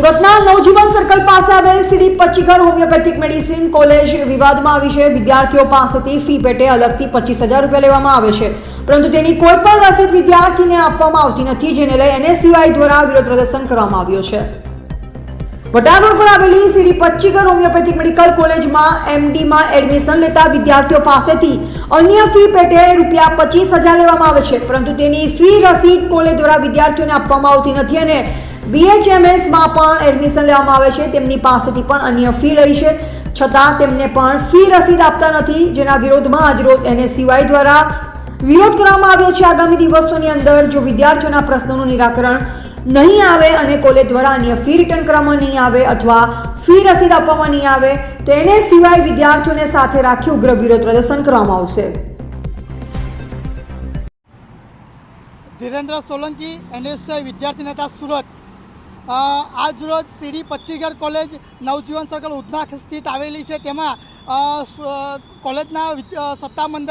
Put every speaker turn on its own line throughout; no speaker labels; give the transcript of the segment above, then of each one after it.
સુરતના નવજીવન સર્કલ પાસે આવેલ Shri Pacchigar homeopathic medicine college વિવાદમાં આવી છે. વિદ્યાર્થીઓ પાસેથી ફી પેટે અલગથી પચીસ હજાર રૂપિયા લેવામાં આવે છે. પરંતુ તેની કોઈ પણ રસીદ વિદ્યાર્થીને આપવામાં આવતી નથી, જેને લઈ એનએસયુઆઈ દ્વારા વિરોધ પ્રદર્શન કરવામાં આવ્યો છે. વટાર રોડ પર આવેલી શ્રી પચ્ચીગર હોમિયોપેથિક મેડિકલ કોલેજમાં એમડીમાં એડમિશન લેતા વિદ્યાર્થીઓ પાસેથી અન્ય ફી પેટે રૂપિયા પચીસ હજાર લેવામાં આવે છે. પરંતુ તેની ફી રસીદ કોલેજ દ્વારા વિદ્યાર્થીઓને આપવામાં આવતી નથી અને બીએચએમએસમાં પણ એડમિશન લેવામાં આવે છે. તેમની પાસેથી પણ અન્ય ફી લઈ છે. છતાં તેમને પણ ફી રસીદ આપતા નથી. જેના વિરોધમાં આજરોજ એનએસસીવાય દ્વારા વિરોધ કરવામાં આવ્યો છે. આગામી દિવસોની અંદર જો વિદ્યાર્થીઓના પ્રશ્નોનું નિરાકરણ નહીં આવે અને કોલેજ દ્વારા અન્ય ફી રિટર્ન કરવામાં નહીં આવે અથવા ફી રસીદ આપવામાં નહીં આવે, તો એને સિવાય વિદ્યાર્થીઓને સાથે રાખી ઉગ્ર વિરોધ પ્રદર્શન કરવામાં આવશે.
ધીરેન્દ્ર સોલંકી એનએસઆઈ વિદ્યાર્થી નેતા સુરત. આજરોજ C D Pacchigar college Navjivan circle Udhna સ્થિત આવેલી છે. તેમાં કોલેજના અ,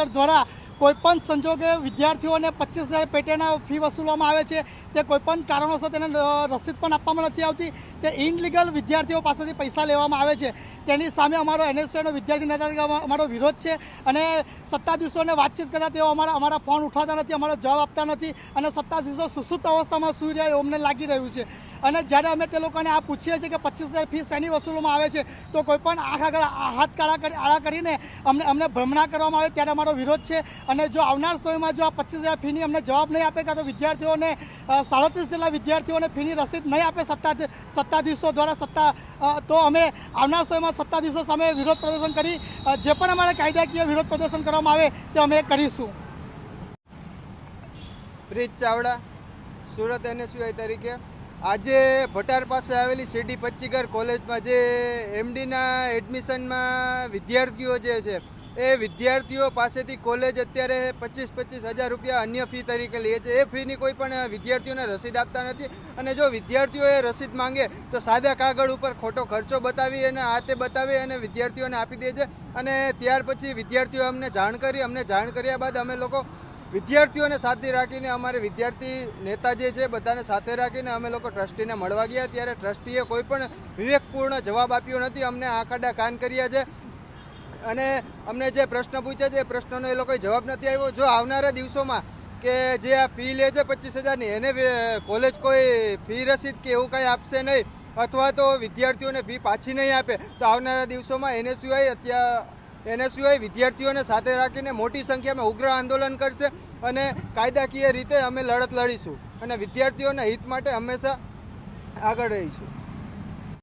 દ્વારા કોઈપણ સંજોગે વિદ્યાર્થીઓને પચીસ હજાર પેટેના ફી વસૂલવામાં આવે છે, તે કોઈપણ કારણોસર તેને રસીદ પણ આપવામાં નથી આવતી, તે ઇનલીગલ વિદ્યાર્થીઓ પાસેથી પૈસા લેવામાં આવે છે. તેની સામે અમારો એનએસયુનો વિદ્યાર્થી નેતા અમારો વિરોધ છે અને સત્તાધીશોને વાતચીત કરતા તેઓ અમારા અમારા ફોન ઉઠાવતા નથી, અમારો જવાબ આપતા નથી અને સત્તાધીશો સુસુપ્ત અવસ્થામાં સુઈ રહ્યા અમને લાગી રહ્યું છે. અને જ્યારે અમે તે લોકોને આ પૂછીએ છીએ કે પચીસ હજાર ફી શેની વસૂલવામાં આવે છે, તો કોઈ પણ આંખ આગળ, હાથ કાળા આળા કરીને અમને અમને ભ્રમણા કરવામાં આવે, ત્યારે અમારો વિરોધ છે. અને જો આવનાર સમયમાં જો આ પચીસ હજાર ફીની અમને જવાબ નહીં આપે કાં તો વિદ્યાર્થીઓને સાડત્રીસ જેટલા વિદ્યાર્થીઓને ફીની રસીદ નહીં આપે સત્તા સત્તાધીશો દ્વારા સત્તા તો અમે આવનાર સમયમાં સત્તાધીશો સામે વિરોધ પ્રદર્શન કરી જે પણ અમારે કાયદાકીય વિરોધ પ્રદર્શન કરવામાં આવે તે અમે કરીશું.
બ્રિજ ચાવડા, સુરત એનએસયુઆઈ તરીકે. આજે ભટાર પાસે આવેલી સીડી પચ્ચીગર કોલેજમાં જે એમડીના એડમિશનમાં વિદ્યાર્થીઓ જે છે એ વિદ્યાર્થીઓ પાસેથી કોલેજ અત્યારે પચીસ પચીસ હજાર રૂપિયા અન્ય ફી તરીકે લે છે. એ ફીની કોઈ પણ વિદ્યાર્થીઓને રસીદ આપતા નથી. અને જો વિદ્યાર્થીઓ એ રસીદ માંગે તો સાદા કાગળ ઉપર ખોટો ખર્ચો બતાવી અને આ તે બતાવી અને વિદ્યાર્થીઓને આપી દે છે. અને ત્યાર પછી વિદ્યાર્થીઓ અમને જાણ કરી. અમને જાણ કર્યા બાદ અમે લોકો વિદ્યાર્થીઓને સાથે રાખીને અમારે વિદ્યાર્થી નેતા જે છે બધાને સાથે રાખીને અમે લોકો ટ્રસ્ટીને મળવા ગયા. ત્યારે ટ્રસ્ટીએ કોઈ પણ વિવેકપૂર્ણ જવાબ આપ્યો નથી. અમને આંખાડા કાન કર્યા છે. અને અમને જે પ્રશ્ન પૂછ્યા છે, એ પ્રશ્નનો એ લોકોએ જવાબ નથી આવ્યો જો આવનારા દિવસોમાં કે જે આ ફી લે છે પચીસ હજારની, એને કોલેજ કોઈ ફી રસીદ કે એવું કંઈ આપશે નહીં, અથવા તો વિદ્યાર્થીઓને ફી પાછી નહીં આપે, તો આવનારા દિવસોમાં એનએસયુઆઈ અત્યારે એનએસયુઆઈ વિદ્યાર્થીઓને સાથે રાખીને મોટી સંખ્યામાં ઉગ્ર આંદોલન કરશે અને કાયદાકીય રીતે અમે લડત લડીશું અને વિદ્યાર્થીઓના હિત માટે હંમેશા આગળ રહીશું.